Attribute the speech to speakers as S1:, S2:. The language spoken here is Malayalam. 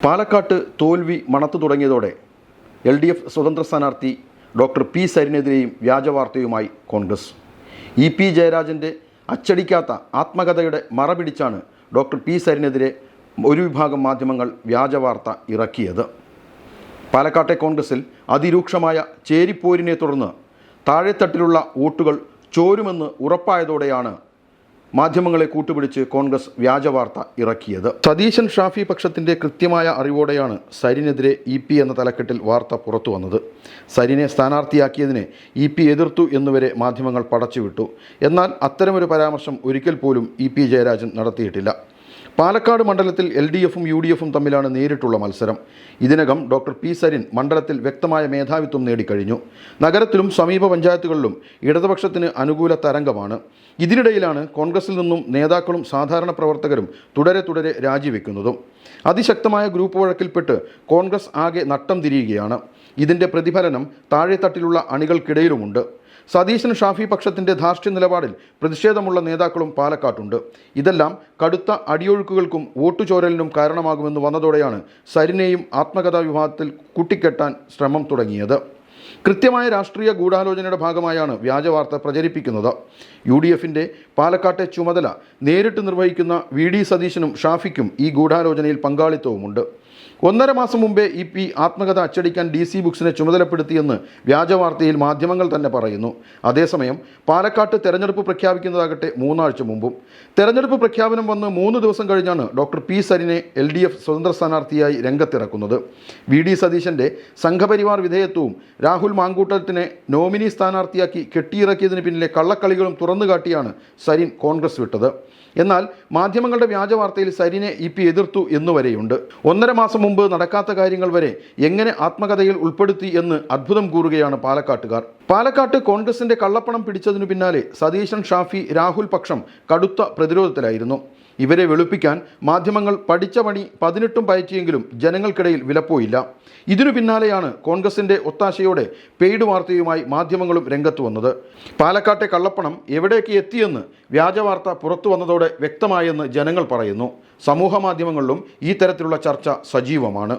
S1: പാലക്കാട്ട് തോൽവി മണത്തു തുടങ്ങിയതോടെ എൽ ഡി എഫ് സ്വതന്ത്ര സ്ഥാനാർത്ഥി ഡോക്ടർ പി സരിനെതിരെയും വ്യാജവാർത്തയുമായി കോൺഗ്രസ്. ഇ പി ജയരാജന്റെ അച്ചടിക്കാത്ത ആത്മകഥയുടെ മറ പിടിച്ചാണ് ഡോക്ടർ പി സരിനെതിരെ ഒരു വിഭാഗം മാധ്യമങ്ങൾ വ്യാജവാർത്ത ഇറക്കിയത്. പാലക്കാട്ടെ കോൺഗ്രസിൽ അതിരൂക്ഷമായ ചേരിപ്പോരിനെ തുടർന്ന് താഴെത്തട്ടിലുള്ള വോട്ടുകൾ ചോരുമെന്ന് ഉറപ്പായതോടെയാണ് മാധ്യമങ്ങളെ കൂട്ടുപിടിച്ച് കോൺഗ്രസ് വ്യാജവാർത്ത ഇറക്കിയത്. സതീശൻ ഷാഫി പക്ഷത്തിന്റെ കൃത്യമായ അറിവോടെയാണ് സരിനെതിരെ ഇ പി എന്ന തലക്കെട്ടിൽ വാർത്ത പുറത്തു വന്നത്. സരിനെ സ്ഥാനാർത്ഥിയാക്കിയതിനെ ഇ പി എതിർത്തു എന്നുവരെ മാധ്യമങ്ങൾ പടച്ചുവിട്ടു. എന്നാൽ അത്തരമൊരു പരാമർശം ഒരിക്കൽ പോലും ഇ പി ജയരാജൻ നടത്തിയിട്ടില്ല. പാലക്കാട് മണ്ഡലത്തിൽ എൽ ഡി എഫും യു ഡി എഫും തമ്മിലാണ് നേരിട്ടുള്ള മത്സരം. ഇതിനകം ഡോക്ടർ പി. സരിൻ മണ്ഡലത്തിൽ വ്യക്തമായ മേധാവിത്വം നേടിക്കഴിഞ്ഞു. നഗരത്തിലും സമീപ പഞ്ചായത്തുകളിലും ഇടതുപക്ഷത്തിന് അനുകൂല തരംഗമാണ്. ഇതിനിടയിലാണ് കോൺഗ്രസിൽ നിന്നും നേതാക്കളും സാധാരണ പ്രവർത്തകരും തുടരെ തുടരെ രാജിവെക്കുന്നതും. അതിശക്തമായ ഗ്രൂപ്പ് വഴക്കിൽപ്പെട്ട് കോൺഗ്രസ് ആകെ നട്ടം തിരിയുകയാണ്. ഇതിന്റെ പ്രതിഫലനം താഴെത്തട്ടിലുള്ള അണികൾക്കിടയിലുമുണ്ട്. സതീശൻ ഷാഫി പക്ഷത്തിന്റെ ധാർഷ്ട്യ നിലപാടിൽ പ്രതിഷേധമുള്ള നേതാക്കളും പാലക്കാട്ടുണ്ട്. ഇതെല്ലാം കടുത്ത അടിയൊഴുക്കുകൾക്കും വോട്ടുചോരലിനും കാരണമാകുമെന്ന് വന്നതോടെയാണ് സരിനെയും ആത്മകഥാ വിഭാഗത്തിൽ കൂട്ടിക്കെട്ടാൻ ശ്രമം തുടങ്ങിയത്. കൃത്യമായ രാഷ്ട്രീയ ഗൂഢാലോചനയുടെ ഭാഗമായാണ് വ്യാജവാർത്ത പ്രചരിപ്പിക്കുന്നത്. യു ഡി എഫിന്റെ പാലക്കാട്ടെ ചുമതല നേരിട്ട് നിർവഹിക്കുന്ന വി ഡി സതീശനും ഷാഫിക്കും ഈ ഗൂഢാലോചനയിൽ പങ്കാളിത്തവുമുണ്ട്. ഒന്നര മാസം മുമ്പേ ഇ പി ആത്മകഥ അച്ചടിക്കാൻ ഡി സി ബുക്സിനെ ചുമതലപ്പെടുത്തിയെന്ന് വ്യാജവാർത്തയിൽ മാധ്യമങ്ങൾ തന്നെ പറയുന്നു. അതേസമയം പാലക്കാട്ട് തെരഞ്ഞെടുപ്പ് പ്രഖ്യാപിക്കുന്നതാകട്ടെ മൂന്നാഴ്ച മുമ്പും. തെരഞ്ഞെടുപ്പ് പ്രഖ്യാപനം വന്ന് മൂന്ന് ദിവസം കഴിഞ്ഞാണ് ഡോക്ടർ പി സരിനെ എൽ ഡി എഫ് സ്വതന്ത്ര സ്ഥാനാർത്ഥിയായി രംഗത്തിറക്കുന്നത്. വി ഡി സതീശന്റെ സംഘപരിവാർ വിധേയത്വവും രാഹുൽ മാങ്കൂട്ടത്തിനെ നോമിനി സ്ഥാനാർത്ഥിയാക്കി കെട്ടിയിറക്കിയതിന് പിന്നിലെ കള്ളക്കളികളും തുറന്നുകാട്ടിയാണ് സരിൻ കോൺഗ്രസ് വിട്ടത്. എന്നാൽ മാധ്യമങ്ങളുടെ വ്യാജവാർത്തയിൽ സരിനെ ഇ പി എതിർത്തു എന്നുവരെയുണ്ട്. ഒന്നര മാസം മുമ്പ് നടക്കാത്ത കാര്യങ്ങൾ വരെ എങ്ങനെ ആത്മകഥയിൽ ഉൾപ്പെടുത്തി എന്ന് അത്ഭുതം കൂറുകയാണ് പാലക്കാട്ടുകാർ. പാലക്കാട്ട് കോൺഗ്രസിന്റെ കള്ളപ്പണം പിടിച്ചതിനു പിന്നാലെ സതീശൻ ഷാഫി രാഹുൽ പക്ഷം കടുത്ത പ്രതിരോധത്തിലായിരുന്നു. ഇവരെ വെളുപ്പിക്കാൻ മാധ്യമങ്ങൾ പഠിച്ച പണി പതിനെട്ടും പയറ്റിയെങ്കിലും ജനങ്ങൾക്കിടയിൽ വിലപ്പോയില്ല. ഇതിനു പിന്നാലെയാണ് കോൺഗ്രസിന്റെ ഒത്താശയോടെ പെയ്ഡ് വാർത്തയുമായി മാധ്യമങ്ങളും രംഗത്ത് വന്നത്. പാലക്കാട്ടെ കള്ളപ്പണം എവിടേക്ക് എത്തിയെന്ന് വ്യാജവാർത്ത പുറത്തു വന്നതോടെ വ്യക്തമായെന്ന് ജനങ്ങൾ പറയുന്നു. സമൂഹ മാധ്യമങ്ങളിലും ഈ തരത്തിലുള്ള ചർച്ച സജീവമാണ്.